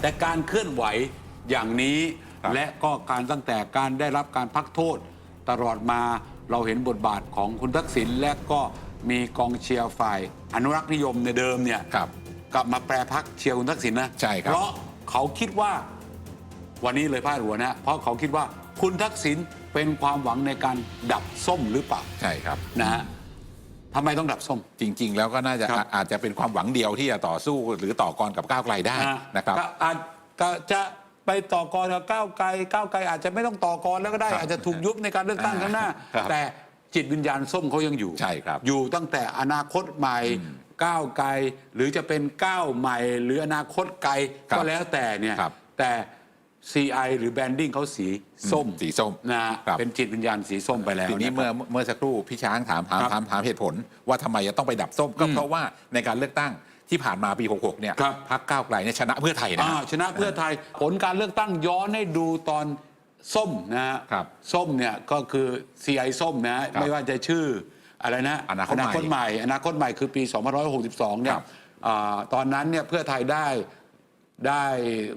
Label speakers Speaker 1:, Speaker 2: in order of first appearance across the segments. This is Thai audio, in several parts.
Speaker 1: แต่การเคลื่อนไหวอย่างนี้
Speaker 2: ครับ
Speaker 1: และก็การตั้งแต่การได้รับการพักโทษ ตลอดมาเราเห็นบทบาทของคุณทักษิณและก็มีกองเชียร์ฝ่าย อนุรักษ์นิยมในเดิมเนี่ย
Speaker 2: ครับ
Speaker 1: กลับมาแปรพักเชียร์คุณทักษิณนะ
Speaker 2: ใช่ครับ
Speaker 1: เพราะเขาคิดว่า วันนี้เลยพาดหัวนะ เพราะเขาคิดว่าคุณทักษิณเป็นความหวังในการดับส้มหรือเปล่า
Speaker 2: ใช่ครับ
Speaker 1: นะฮะ ทำไมต้องดับส้ม
Speaker 2: จริง ๆ แล้วก็น่าจะ
Speaker 1: ครับ
Speaker 2: อาจจะเป็นความหวังเดียวที่จะต่อสู้หรือต่อกรกับก้าวไกลได้นะครับ
Speaker 1: ก็อาจก็จะไปต่อกรกับก้าวไกลก้าวไกลอาจจะไม่ต้องต่อกรแล้วก็ได้
Speaker 2: ครับ
Speaker 1: อาจจะถูกยุบในการเลือกตั้งข้างหน้า
Speaker 2: ครับ
Speaker 1: แต่จิตวิญญาณส้มเขายังอยู่
Speaker 2: ใช่ครับ
Speaker 1: อยู่ตั้งแต่อนาคตใหม่ก้าวไกล หรือจะเป็นก้าวใหม่ หรืออนาคตไกล
Speaker 2: ครับ
Speaker 1: ก็แล้วแต่เนี่ย
Speaker 2: ครับ
Speaker 1: แต่ CI หรือแบรนดิ้งเขาสีส้ม
Speaker 2: สีส้ม
Speaker 1: นะฮะ
Speaker 2: ครับ
Speaker 1: เป็นจิตวิญญาณสีส้มไปแล้ว
Speaker 2: ทีนี้ะ
Speaker 1: ครับ
Speaker 2: เมื่อเมื่อสักครู่พี่ช้างถามถาม
Speaker 1: ครับ
Speaker 2: ถามถามเหตุผล ว่าทำไมจะต้องไปดับส้มก็เพราะว่าในการเลือกตั้งที่ผ่านมาปี 66 เนี่ย
Speaker 1: ครับ
Speaker 2: พรรคก้าวไกลเนี่ยชนะเพื่อไทยนะ
Speaker 1: อ่าชนะเพื่อไทยผลการเลือกตั้งย้อนให้ดูตอนส้มนะฮะ
Speaker 2: ครับ
Speaker 1: ส้มเนี่ยก็คือ CI ส้มนะฮะ
Speaker 2: ครับ
Speaker 1: ไม่ว่าจะชื่ออะไรนะ
Speaker 2: อนาคตใหม่
Speaker 1: ใหม่ อนาคตใหม่คือปี 2562 เนี่
Speaker 2: ค
Speaker 1: ย
Speaker 2: รับ
Speaker 1: อ่าตอนนั้นเนี่ยเพื่อไทยได้ ได้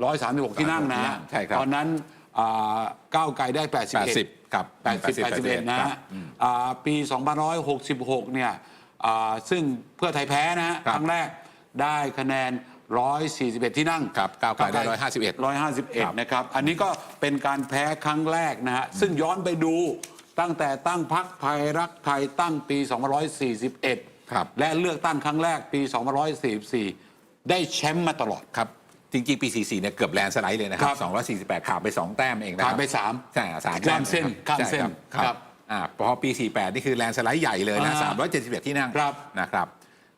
Speaker 1: 136 ที่นั่งนะฮะ
Speaker 2: ใช่ครับ
Speaker 1: ตอนนั้นอ่าก้าวไกลได้ 81
Speaker 2: 80ครับ
Speaker 1: 80 81 นะ
Speaker 2: ครั
Speaker 1: ฮะ
Speaker 2: บอืม
Speaker 1: อ่าปี2566 เนี่ยอ่าซึ่งเพื่อไทยแพ้นะฮะ
Speaker 2: ครับ
Speaker 1: ครั้งแรกได้คะแนน 141 ที่นั่ง
Speaker 2: ครับก้าวไกลได้ 151
Speaker 1: 151 นะครับ อันนี้ก็เป็นการแพ้ครั้งแรกนะฮะ ซึ่งย้อนไปดูตั้งแต่ตั้งพักไทยรักไทยตั้งปี 2541
Speaker 2: ครับ
Speaker 1: และเลือกตั้งครั้งแรกปี 2544 ได้แชมป์มาตลอด
Speaker 2: ครับ จริงๆ ปี 44 เนี่ยเกือบแลนด์สไลด์เลยนะค
Speaker 1: ค
Speaker 2: รั
Speaker 1: รับ
Speaker 2: บ 248 ขาดไป 2 แต้มเองนะครับ
Speaker 1: ขาดไปสาม
Speaker 2: ใช่สาม
Speaker 1: ข้ามเส้น
Speaker 2: แต้
Speaker 1: ข้ามเส้น
Speaker 2: ใช่ครับ
Speaker 1: ครับ
Speaker 2: อ่าพอปี 48 นี่คือแลนด์สไลด์ใหญ่เลยนะ
Speaker 1: อ่า
Speaker 2: 371 ที่นั่ง
Speaker 1: ครับ
Speaker 2: นะครับ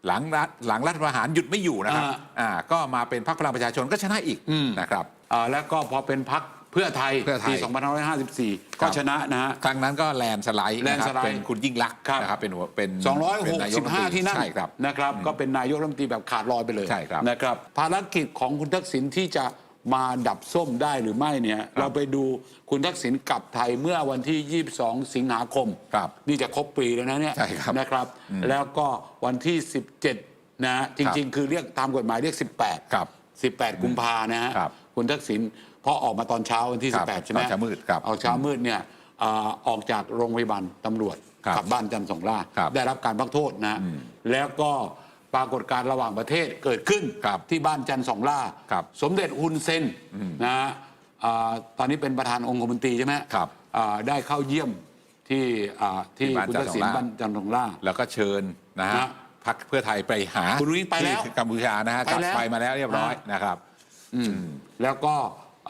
Speaker 2: หลังรัฐหลังรัฐประหารหยุดไม่อยู่นะครับ
Speaker 1: อ่า
Speaker 2: อ่าก็มาเป็นพรรคพลังประชาชนก็ชนะอีก
Speaker 1: อืม
Speaker 2: นะครับ
Speaker 1: อ่าแล้วก็พอเป็นพัก เพื่อไทย
Speaker 2: เพื่อไทย
Speaker 1: ปี 2554 ก็ชนะนะฮะ
Speaker 2: ครั้งนั้นก็แลนด์สไลด์
Speaker 1: แล
Speaker 2: นะ
Speaker 1: นด์
Speaker 2: ค
Speaker 1: ส
Speaker 2: รับ
Speaker 1: ไลด์
Speaker 2: เป็นคุณยิ่งลักษณ์
Speaker 1: ครับ
Speaker 2: นะครับเป็นหัวเป็นเป็นนายกรัฐมนตรี
Speaker 1: 265 ที่นั่ง
Speaker 2: ใช่ครับ
Speaker 1: นะครับ ก็เป็นนายกรัฐมนตรีแบบขาดลอยไปเลย
Speaker 2: ใช่ครับ
Speaker 1: นะครับ ภารกิจของคุณทักษิณที่จะมาดับส้มได้หรือไม่เนี่ย เราไปดูคุณทักษิณกลับไทยเมื่อวันที่ 22 สิงหาคม
Speaker 2: ครับ
Speaker 1: นี่จะครบปีแล้วนะเนี่ย
Speaker 2: ใช่ครับ
Speaker 1: นะครับ แล้วก็วันที่ 17 นะฮะจริง ๆ คือเรียกตามกฎหมายเรียก 18
Speaker 2: ครับ
Speaker 1: 18 กุมภานะฮะ
Speaker 2: ครับ
Speaker 1: คุณทักษิณเพราะออกมาตอนเช้าวันที่
Speaker 2: ครับ
Speaker 1: 18 ใช่ไหม
Speaker 2: ตอนเช้ามืดครับ
Speaker 1: ออกเช้ามืดเนี่ยอ่าออกจากโรงพยาบาลตำรวจ
Speaker 2: ครับ
Speaker 1: กลับบ้านจันทร์สองล่า
Speaker 2: ครับ
Speaker 1: ได้รับการพักโทษนะ แล้วก็ปรากฏการณ์ระหว่างประเทศเกิดขึ้น
Speaker 2: ครับ
Speaker 1: ที่บ้านจันทร์สองล่า
Speaker 2: ครับ
Speaker 1: สมเด็จฮุนเซนนะฮะอ่าตอนนี้เป็นประธานองคมนตรีใช่ไหม
Speaker 2: ครับ
Speaker 1: อ่าได้เข้าเยี่ยมที่อ่าที่
Speaker 2: ที่บ้าน
Speaker 1: คุณ
Speaker 2: จั
Speaker 1: ทั
Speaker 2: นทร์
Speaker 1: กษิณ
Speaker 2: สองล่า
Speaker 1: บ้านจันทร์สองล่า
Speaker 2: แล้วก็เชิญนะฮะ
Speaker 1: นะ
Speaker 2: พรรคเพื่อไทยไปหา
Speaker 1: คุณอุ้งไปแล้ว
Speaker 2: ที่กัมพูชานะฮะ
Speaker 1: ไปแล้ว
Speaker 2: ไปมาแล้วเรียบร้อย
Speaker 1: อ่าน
Speaker 2: นะครับ
Speaker 1: แล้วก็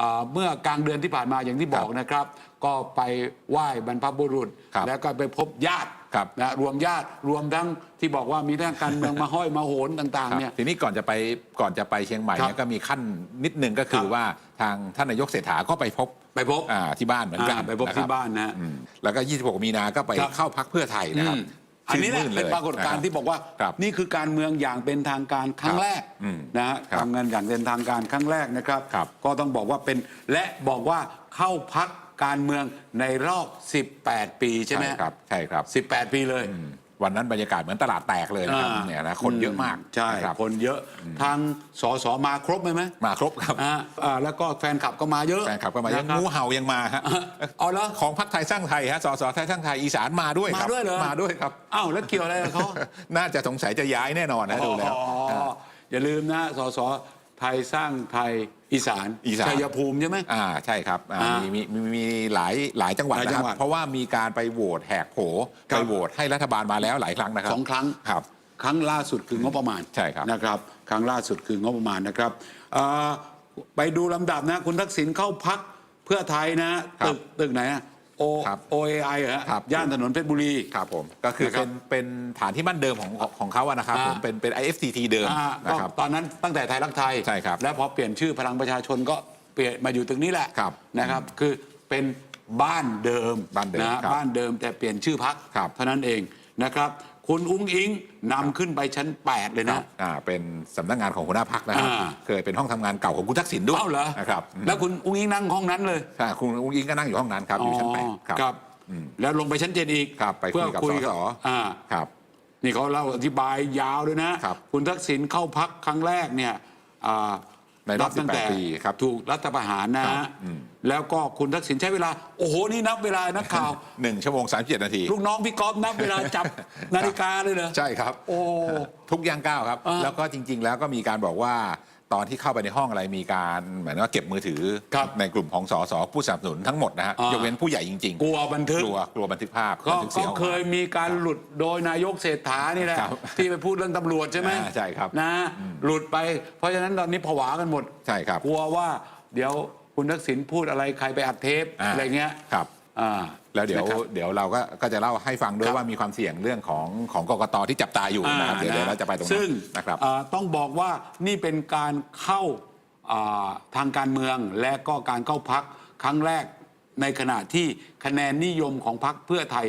Speaker 1: อ่าเมื่อกลางเดือนที่ผ่านมาอย่างที่บอกนะครับ ก็ไปไหว้บรรพบุรุษ
Speaker 2: ครับ
Speaker 1: แล้วก็ไปพบญาติ
Speaker 2: ครับ
Speaker 1: นะรวมญาติรวมทั้งที่บอกว่ามีทั้งการเมืองมาห้อยมาโหนต่าง
Speaker 2: ครับ
Speaker 1: ๆเนี่ย
Speaker 2: ทีนี้ก่อนจะไปก่อนจะไปเชียงใหม่
Speaker 1: ครับ
Speaker 2: เนี่ยก็มีขั้นนิดนึงก็คื
Speaker 1: ค
Speaker 2: อ
Speaker 1: รับ
Speaker 2: ว่าทางท่านนายกเศรษฐาก็ไปพบ
Speaker 1: ไปพบ
Speaker 2: อ่าที่บ้านเหมือนกัน
Speaker 1: อ่าไปพบะ
Speaker 2: ค
Speaker 1: ที่
Speaker 2: รับ
Speaker 1: บ้านนะ
Speaker 2: อืมแล้วก็ 26 มีนาก็ไป
Speaker 1: ครับ
Speaker 2: เข้าพักเพื่อไทยนะครับ
Speaker 1: อืมอันนี้แหละ
Speaker 2: ชื่มื่
Speaker 1: เป็นปรากฏการณ์ที่บอกว่า
Speaker 2: ครับ
Speaker 1: นี่คือการเมืองอย่างเป็นทางการครั้งแรก
Speaker 2: อืม
Speaker 1: นะฮะ
Speaker 2: ครับ
Speaker 1: ทำงานอย่างเป็นทางการครั้งแรกนะครับ
Speaker 2: ครับ
Speaker 1: ก็ต้องบอกว่าเป็นและบอกว่าเข้าพักการเมืองในรอบ 18 ปีใช่ไหม
Speaker 2: ครับ ใช่ครับ
Speaker 1: 18 ปีเลย
Speaker 2: อืม วันนั้นบรรยากาศเหมือนตลาดแตกเลยนะครับ
Speaker 1: อ่า
Speaker 2: เนี่ยนะคนเยอะมาก
Speaker 1: ใช่
Speaker 2: นะครับ
Speaker 1: คนเยอะทางสสมาครบไหมไหม
Speaker 2: มาครบครับ
Speaker 1: อ่าอ่าแล้วก็แฟนคลับก็มาเยอะ
Speaker 2: แฟนคลับก็มายัง
Speaker 1: นะครับ
Speaker 2: งูเห่ายังมาฮะ
Speaker 1: เอาเหรอ
Speaker 2: ของพรรคไทยสร้างไทยฮะสสไทยสร้างไทยอีสานมาด้วยครับ
Speaker 1: มาด้วยเหรอ
Speaker 2: มาด้วยครับ
Speaker 1: อ้าวแล้วเกี่ยวอะไรกับเขา
Speaker 2: น่าจะสงสัยจะย้ายแน่นอนนะดูแล้ว
Speaker 1: อ๋ออย่าลืมนะสส ไทยสร้างไทยอีสาน
Speaker 2: อีสาน
Speaker 1: ชัยภูมิใช่ไหม
Speaker 2: อ่าใช่ครับอ่า
Speaker 1: อ่า
Speaker 2: มีมีมีมีหลายหลายจังหวัด
Speaker 1: หลาย
Speaker 2: นะ
Speaker 1: จั
Speaker 2: ค
Speaker 1: งหวั
Speaker 2: รั
Speaker 1: ด
Speaker 2: บเพราะว่ามีการไปโหวตแหกโผ
Speaker 1: ครั
Speaker 2: ไป
Speaker 1: บ
Speaker 2: โหวตให้รัฐบาลมาแล้วหลายครั้งนะครับ
Speaker 1: สองครั้ง
Speaker 2: ครับ
Speaker 1: ครั้งล่าสุดคืองบประมาณ
Speaker 2: ใช่ครับ
Speaker 1: นะครับ ครั้งล่าสุดคืองบประมาณนะครับเอ่อไปดูลำดับนะ คุณทักษิณเข้าพักเพื่อไทยนะ
Speaker 2: ครับ
Speaker 1: ตึกตึกไหนอะ โอ
Speaker 2: ครับ
Speaker 1: โอเอไอเหรอ
Speaker 2: ครับ
Speaker 1: ย่านถนนเพชรบุรี
Speaker 2: ครับผมก็คือ
Speaker 1: นะครับ
Speaker 2: เป็นเป็นฐานที่มั่นเดิมของของของเขาอะนะครับ
Speaker 1: อ่า
Speaker 2: ผมเป็นเป็น IFCT เดิม
Speaker 1: อ่า
Speaker 2: นะ
Speaker 1: ก็
Speaker 2: ครับ
Speaker 1: ตอนนั้นตั้งแต่ไทยรักไทย
Speaker 2: ใช่ครับ
Speaker 1: แล้วพอเปลี่ยนชื่อพลังประชาชนก็เปลี่ยนมาอยู่ตึกนี้แหละ
Speaker 2: ครับ
Speaker 1: นะครับ คือเป็นบ้านเดิม
Speaker 2: บ้านเดิม
Speaker 1: นะครับบ้านเดิมแต่เปลี่ยนชื่อพัก
Speaker 2: ครับ
Speaker 1: เท่านั้นเองนะครับ คุณอุ้งอิงนำขึ้นไปชั้น 8 เลย
Speaker 2: ครั
Speaker 1: นะ
Speaker 2: บอ่าเป็นสำนักงานของหัวหน้าพักนะครับ
Speaker 1: อ่า
Speaker 2: เคยเป็นห้องทำงานเก่าของคุณทักษิณด้วย
Speaker 1: เอ้าเหรอ
Speaker 2: นะครับ
Speaker 1: แล้วคุณอุ้งอิงนั่งห้องนั้นเลย
Speaker 2: ใช่คุณอุ้งอิงก็นั่งอยู่ห้องนั้นครับ อยู่ชั้นแปดครับ
Speaker 1: ครับแล้วลงไปชั้นเจ็ดอีก
Speaker 2: ครับไปคุยกับ
Speaker 1: เพื่อ
Speaker 2: สส
Speaker 1: อ่า
Speaker 2: ครับ
Speaker 1: นี่เขาเล่าอธิบายยาวด้วยนะ
Speaker 2: ครับ
Speaker 1: คุณทักษิณเข้าพักครั้งแรกเนี่ยอ่า
Speaker 2: ในรอบ
Speaker 1: ตั้งแต่
Speaker 2: 18ปีครับ
Speaker 1: ถูกรัฐประหารนะครับฮะ
Speaker 2: อืม
Speaker 1: แล้วก็คุณทักษิณใช้เวลา โอ้โห นี่นับเวลานักข่าว
Speaker 2: หนึ่งชั่วโมง37นาที
Speaker 1: ลูกน้องพี่ก๊อฟนับเวลาจับนาฬิกาเลยเหรอ
Speaker 2: ใช่ครับ
Speaker 1: โอ้
Speaker 2: ทุกย่างก้าวครับ
Speaker 1: อ่า
Speaker 2: แล้วก็จริง ๆ แล้วก็มีการบอกว่า ตอนที่เข้าไปในห้องอะไรมีการเหมือนว่าเก็บมือถือ
Speaker 1: ครับ
Speaker 2: ในกลุ่มของสสผู้สนับสนุนทั้งหมดนะฮะ
Speaker 1: อ่าย
Speaker 2: ยกเว้นผู้ใหญ่จริง
Speaker 1: กลัวบันทึก
Speaker 2: กลัวกลัวบันทึกภาพ
Speaker 1: ก็
Speaker 2: บันทึก
Speaker 1: ก็
Speaker 2: เสียงออก
Speaker 1: เค
Speaker 2: มา
Speaker 1: ยมีการหลุดโดยนายกเศรษฐานี่แหละ
Speaker 2: ครับ
Speaker 1: ที่ไปพูดเรื่องตำรวจใช่ไหม
Speaker 2: อ่าใช่ครับ
Speaker 1: นะ หลุดไป เพราะฉะนั้นตอนนี้ผวากันหมด
Speaker 2: ใช่ครับ
Speaker 1: กลัวว่า เดี๋ยวคุณทักษิณพูดอะไรใครไปอัดเทป
Speaker 2: อ่า
Speaker 1: อะไรเงี้ย
Speaker 2: ครับ
Speaker 1: อ่า
Speaker 2: แล้วเดี๋ยว
Speaker 1: นะครับ
Speaker 2: เดี๋ยวเราก็ก็จะเล่าให้ฟังด้ว
Speaker 1: ค
Speaker 2: ย
Speaker 1: รับ
Speaker 2: ว่ามีความเสี่ยงเรื่องของของกกตที่จับตาอยู่นะครับเดี๋ยวเดี๋ยวเราจะไปตรงนั้
Speaker 1: ซึ่ง
Speaker 2: นนะครับ
Speaker 1: อ่าต้องบอกว่านี่เป็นการเข้าอ่าทางการเมืองและก็การเข้าพักครั้งแรกในขณะที่คะแนนนิยมของพักเพื่อไทย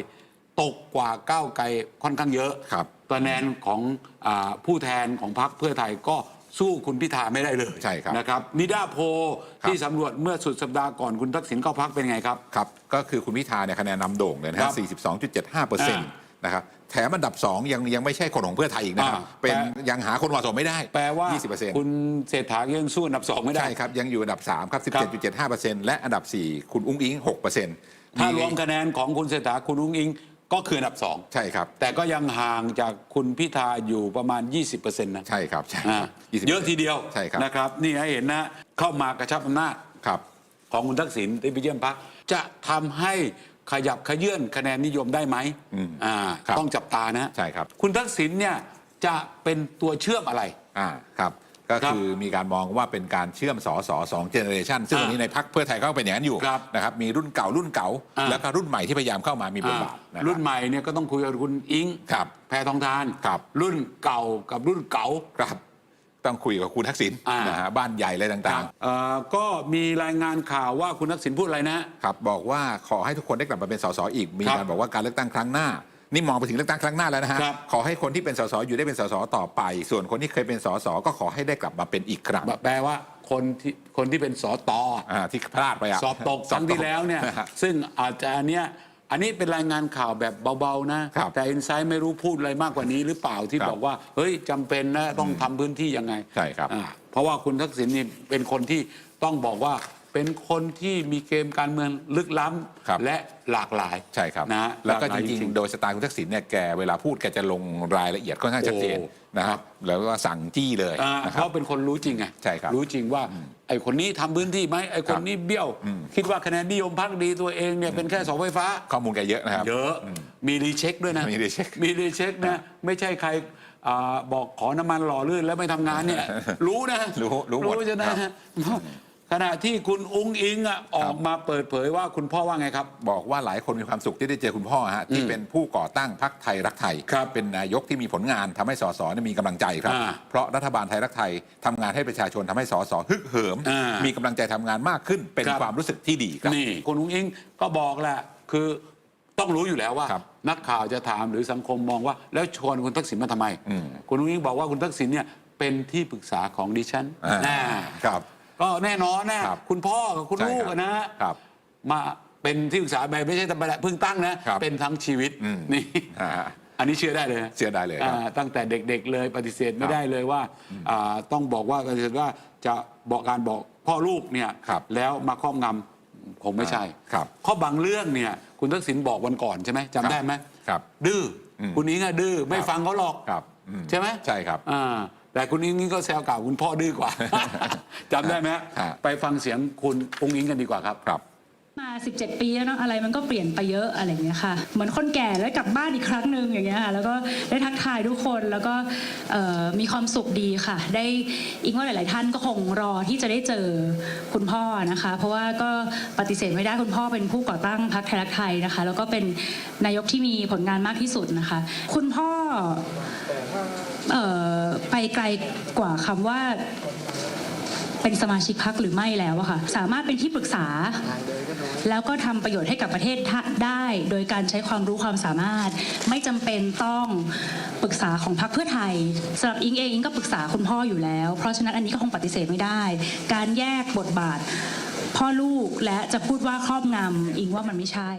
Speaker 1: ตกกว่าก้าวไกลค่อนข้างเยอะ
Speaker 2: ครับ
Speaker 1: คะแนนของอาผู้แทนของพักเพื่อไทยก็ สู้คุณพิธาไม่ได้เลย
Speaker 2: ใช่ครับ
Speaker 1: นะครับนิดาโพล
Speaker 2: ครับ
Speaker 1: ที่สำรวจเมื่อสุดสัปดาห์ก่อนคุณทักษิณเข้าพักเป็นไงครับ
Speaker 2: ครับ ก็คือคุณพิธาเนี่ยคะแนนนำโด่งเลยนะ
Speaker 1: ครั
Speaker 2: ฮะ
Speaker 1: บ
Speaker 2: 42.75เปอร์เซ็นต์นะครับ แถมอันดับ 2 ยังยังไม่ใช่คนของเพื่อไทยอีกนะครับ
Speaker 1: อ่า
Speaker 2: เป็น
Speaker 1: แปล
Speaker 2: ยังหาคนเหมาะสมไม่ได้
Speaker 1: แปลว่า
Speaker 2: 20เปอร์เซ็นต์
Speaker 1: คุณเศรษฐายังสู้อันดับสองไม่ได้
Speaker 2: ใช่ครับ ยังอยู่อันดับ 3 ครับ
Speaker 1: ครับ
Speaker 2: 17.75เปอร์เซ็นต์และอันดับ 4 คุณอุ้งอิง6เปอร์เซ็นต์
Speaker 1: ถ้ารวมคะแนนของคุณเศรษฐาคุณอุ้งอิง ก็คืออันดับสอง
Speaker 2: ใช่ครับ
Speaker 1: แต่ก็ยังห่างจากคุณพิธาอยู่ประมาณ 20%นะ
Speaker 2: ใช่ครับใช่
Speaker 1: อ่า
Speaker 2: ครับ20%
Speaker 1: เยอะทีเดียว
Speaker 2: ใช่ครับ
Speaker 1: นะครับ นี่ให้เห็นนะเข้ามากระชับอำนาจ
Speaker 2: ครับ
Speaker 1: ของคุณทักษิณที่ไปเยี่ยมพักจะทำให้ขยับขยื่นคะแนนนิยมได้ไหม
Speaker 2: อืม
Speaker 1: อ่า
Speaker 2: ครับ
Speaker 1: ต้องจับตานะ
Speaker 2: ใช่ครับ
Speaker 1: คุณทักษิณเนี่ยจะเป็นตัวเชื่อมอะไร
Speaker 2: อ่าครับ ก็
Speaker 1: ครับ
Speaker 2: คือมีการมองว่าเป็นการเชื่อมสอสอสองเจเนอเรชันซึ่ง
Speaker 1: อ่า
Speaker 2: วันนี้ในพักเพื่อไทยเขาก็เป็นอย่างนั้นอยู่
Speaker 1: ครับ
Speaker 2: นะครับมีรุ่นเก่ารุ่นเก่า
Speaker 1: อ่า
Speaker 2: แล้วก็รุ่นใหม่ที่พยายามเข้ามามีบทบาท
Speaker 1: อ่า
Speaker 2: นะคบ
Speaker 1: รุ่นใหม่เนี่ยก็ต้องคุยกับคุณอิง
Speaker 2: ครับ
Speaker 1: แพทองทาน
Speaker 2: ครับ
Speaker 1: รุ่นเก่ากับรุ่นเก่า
Speaker 2: ครับต้องคุยกับคุณทักษิณ
Speaker 1: อ่าน
Speaker 2: นะฮะบ้านใหญ่อะไรต่าง
Speaker 1: เอ่อก็มีรายงานข่าวว่าคุณทักษิณพูดอะไรนะ
Speaker 2: ๆครับบอกว่าขอให้ทุกคนได้กลับมาเป็นสสอีก มี
Speaker 1: ครับ
Speaker 2: การบอกว่าการเลือกตั้งครั้งหน้า นี่มองไปถึงเลือกตั้งครั้งหน้าแล้วนะฮะ
Speaker 1: ครับ
Speaker 2: ขอให้คนที่เป็นสสอยู่ได้เป็นสสต่อไป ส่วนคนที่เคยเป็นสสก็ขอให้ได้กลับมาเป็นอีกครั้ง
Speaker 1: แปลว่าคนที่คนที่เป็นสอตอ
Speaker 2: อ่าที่พลาดไปอะ
Speaker 1: สอบตกครั้งที่แล้วเนี่ย
Speaker 2: ฮะ
Speaker 1: ซึ่งอาจจะอันเนี้ยอันนี้เป็นรายงานข่าวแบบเบาๆนะ
Speaker 2: ครับ
Speaker 1: แต่อินไซด์ไม่รู้พูดอะไรมากกว่านี้หรือเปล่าที่
Speaker 2: ครับ
Speaker 1: บอกว่า เฮ้ยจำเป็นนะต้องทำพื้นที่ยังไง
Speaker 2: ใช่ครับ
Speaker 1: อ่าเพราะว่าคุณทักษิณนี่เป็นคนที่ต้องบอกว่า เป็นคนที่มีเกมการเมืองลึกล้
Speaker 2: ครับำ
Speaker 1: และหลากหลาย
Speaker 2: ใช่ครับ
Speaker 1: นะ
Speaker 2: แล้วก็
Speaker 1: หาหา
Speaker 2: จ
Speaker 1: ย
Speaker 2: ริงๆ โดยสไตล์คุณทักษิณเนี่ยแกเวลาพูดแกจะลงรายละเอียดค่อนข้างชัดเจน
Speaker 1: โอ้
Speaker 2: นะครับแล้วก็สั่งจี้เลย
Speaker 1: อ่า
Speaker 2: นะค
Speaker 1: เพ
Speaker 2: รับ
Speaker 1: ราะเป็นคนรู้จริงไง
Speaker 2: ใช่ครับ
Speaker 1: รู้จริงว่าไอ้คนนี้ทำพื้นที่ไหมไอ้คนนี้เบี้ยว คิดว่าคะแนนนิยมพักดีตัวเองเนี่ยเป็นแค่เสาไฟฟ้า
Speaker 2: ข้อมูลแกเยอะนะครับ
Speaker 1: เยอะมีรีเช็คด้วยนะ
Speaker 2: มีรีเช็ค
Speaker 1: มีรีเช็คนะไม่ใช่ใครอ่าบอกขอน้ำมันหล่อลื่นแล้วไม่ทำงานเนี่ย รู้นะ
Speaker 2: รู้รู้หมด
Speaker 1: จะนะครับฮะ ขณะที่คุณอุ้งอิงอะออกมาเปิดเผยว่าคุณพ่อว่าไงครับ
Speaker 2: บอกว่าหลายคนมีความสุขที่ได้เจอคุณพ่อฮะที่เป็นผู้ก่อตั้งพรรคไทยรักไทย
Speaker 1: ครับ
Speaker 2: เป็นนายกที่มีผลงานทำให้สสเนี่ยมีกำลังใจครับ
Speaker 1: อ่า
Speaker 2: เพราะรัฐบาลไทยรักไทยทำงานให้ประชาชนทำให้สสฮึกเหิม
Speaker 1: อ่ามี
Speaker 2: มีกำลังใจทำงานมากขึ้น เป็น
Speaker 1: ครับ
Speaker 2: ความรู้สึกที่ดีครับ
Speaker 1: นี่คุณอุ้งอิงก็บอกแหละคือต้องรู้อยู่แล้วว่า
Speaker 2: ครับ
Speaker 1: นักข่าวจะถามหรือสังคมมองว่า แล้วชวนคุณทักษิณมาทำไม
Speaker 2: อืม
Speaker 1: คุณอุ้งอิงบอกว่าคุณทักษิณเนี่ยเป็นที่ปรึกษาของดิฉัน
Speaker 2: อ่า
Speaker 1: น่า
Speaker 2: ครับ
Speaker 1: ก็แน่นอนนะครับ คุณพ่อกับคุณ
Speaker 2: ใช่
Speaker 1: ลูก
Speaker 2: ครับ
Speaker 1: อะนะครับ มาเป็นที่ปรึกษาไปไม่ใช่แต่เพิ่งตั้งนะ
Speaker 2: ครับ
Speaker 1: เป็นทั้งชีวิต
Speaker 2: อืม
Speaker 1: นี่
Speaker 2: อ่า
Speaker 1: อันนี้เชื่อได้เลยนะ
Speaker 2: เชื่อได้เลยครับ
Speaker 1: อ่าตั้งแต่เด็กๆเลยปฏิเสธไม่
Speaker 2: ครับ
Speaker 1: ได้เลยว่าอ่าต้องบอกว่าก็คือว่าจะบอกการบอกพ่อลูกเนี่ย
Speaker 2: ครับ
Speaker 1: แล้วมาครอบงำคงไม่ใช่
Speaker 2: ครับ
Speaker 1: ข้อบางเรื่องเนี่ยคุณทักษิณบอกวันก่อนใช่ไหมจำได้ไหม
Speaker 2: ครับ
Speaker 1: ดื้ออ
Speaker 2: ม
Speaker 1: คุณนิ้งอะดื้อไม่
Speaker 2: ครับ
Speaker 1: ฟังเขาหรอก
Speaker 2: ครับอืม
Speaker 1: ใช่ไหม
Speaker 2: ใช่ครับ
Speaker 1: อ่า แต่คุณนิ้งนี่ก็แซวกล่าวคุณพ่อดื้อกว่า จำได้ไหม
Speaker 2: ฮะ
Speaker 1: ไปฟังเสียงคุณองค์อิงกันดีกว่าครับ
Speaker 2: ครับ
Speaker 3: มา 17 ปีแล้วเนาะอะไรมันก็เปลี่ยนไปเยอะอะไรอย่างเงี้ยค่ะ เหมือนคนแก่แล้วกลับบ้านอีกครั้งหนึ่งอย่างเงี้ยค่ะแล้วก็ได้ทักทายทุกคนแล้วก็เอ่อมีความสุขดีค่ะ ได้อิงว่าหลาย ๆ ท่านก็คงรอที่จะได้เจอคุณพ่อนะคะ เพราะว่าก็ปฏิเสธไม่ได้คุณพ่อเป็นผู้ก่อตั้งพรรคไทยรักไทยนะคะ แล้วก็เป็นนายกที่มีผลงานมากที่สุดนะคะ คุณพ่อเอ่อ ไปไกลกว่าคำว่าเป็นสมาชิกพักหรือไม่แล้วอะค่ะสามารถเป็นที่ปรึกษา แล้วก็ทำประโยชน์ให้กับประเทศได้ โดยการใช้ความรู้ความสามารถ ไม่จำเป็นต้องปรึกษาของพรรคเพื่อไทยสำหรับอิงเองอิงก็ปรึกษาคุณพ่ออยู่แล้ว เพราะฉะนั้นอันนี้ก็คงปฏิเสธไม่ได้ การแยกบทบาท พ่อลูกและจะพูดว่าครอบงำอิงว่ามันไม่ใช่